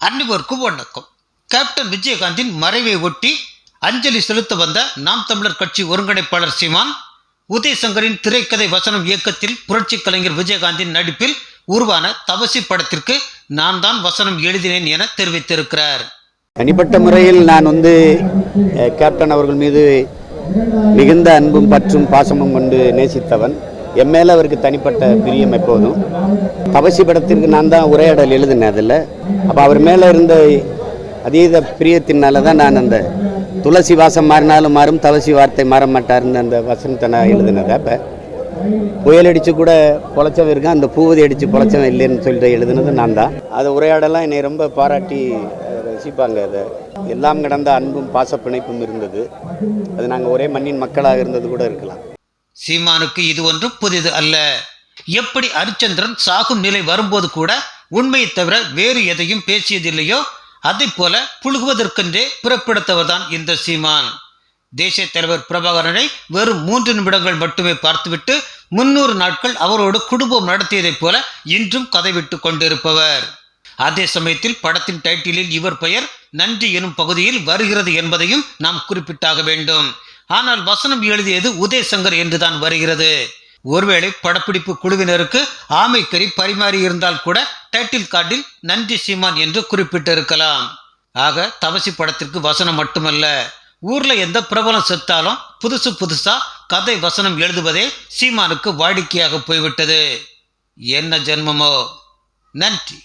அனைவருக்கும் வணக்கம் கேப்டன் விஜயகாந்தின் மறைவை ஒட்டி அஞ்சலி செலுத்த வந்த நாம் தமிழர் கட்சி ஒருங்கிணைப்பாளர் சீமான் உதயசங்கரின் திரைக்கதை வசனம் இயக்கத்தில் புரட்சி கலைஞர் விஜயகாந்தின் நடிப்பில் உருவான தவசி படத்திற்கு நான் தான் வசனம் எழுதினேன் என தெரிவித்திருக்கிறார். தனிப்பட்ட முறையில் நான் வந்து கேப்டன் அவர்கள் மீது மிகுந்த அன்பும் பற்றும் பாசமும் கொண்டு நேசித்தவன். என் மேலே அவருக்கு தனிப்பட்ட பிரியம் எப்போதும். தவசி படத்திற்கு நான் தான் உரையாடல் எழுதினேன் அதில் அப்போ அவர் மேலே இருந்த அதீத பிரியத்தினால தான் நான் அந்த துளசி வாசம் மாறினாலும் மாறும் தவசி வார்த்தை மாற மாட்டார்னு அந்த வசனத்தை நான் எழுதினதை. அப்போ புயல் அடித்து கூட பொழைச்சவன் இருக்கான் அந்த பூவதி அடித்து பொழைச்சவன் இல்லைன்னு சொல்லிட்டு எழுதுனது நான் தான். அதை உரையாடலாம் என்னை ரொம்ப பாராட்டி ரசிப்பாங்க அதை. எல்லாம் கடந்த அன்பும் பாசப்பிணைப்பும் இருந்தது. அது நாங்கள் ஒரே மண்ணின் மக்களாக இருந்தது கூட இருக்கலாம். சீமானுக்கு இது ஒன்றும் புதிது அல்ல. எப்படி அரிச்சந்திரன் சாகும் நிலை வரும்போது கூட உண்மையை தவிர வேறு எதையும் பேசியதில்லையோ அதை போல புழுகுவதற்கென்றே பிறப்பெடுத்தவர்தான் இந்த சீமான். தேசிய தலைவர் பிரபாகரனை வெறும் மூன்று நிமிடங்கள் மட்டுமே பார்த்துவிட்டு முன்னூறு நாட்கள் அவரோடு குடும்பம் நடத்தியதைப் போல இன்றும் கதைவிட்டு கொண்டிருப்பவர். அதே சமயத்தில் படத்தின் டைட்டிலில் இவர் பெயர் நன்றி எனும் பகுதியில் வருகிறது என்பதையும் நாம் குறிப்பிட்டாக வேண்டும். ஆனால் வசனம் எழுதியது உதயசங்கர் என்றுதான் வருகிறது. ஒருவேளை படப்பிடிப்பு குழுவினருக்கு ஆமைக்கறி பரிமாறி இருந்தால் கூட டைட்டில் கார்டில் நன்றி சீமான் என்று குறிப்பிட்டிருக்கலாம். ஆக தவசி படத்திற்கு வசனம் மட்டுமல்ல. ஊர்ல எந்த பிரபலம் செத்தாலும் புதுசு புதுசா கதை வசனம் எழுதுவதே சீமானுக்கு வாடிக்கையாக போய்விட்டது. என்ன ஜென்மமோ? நன்றி.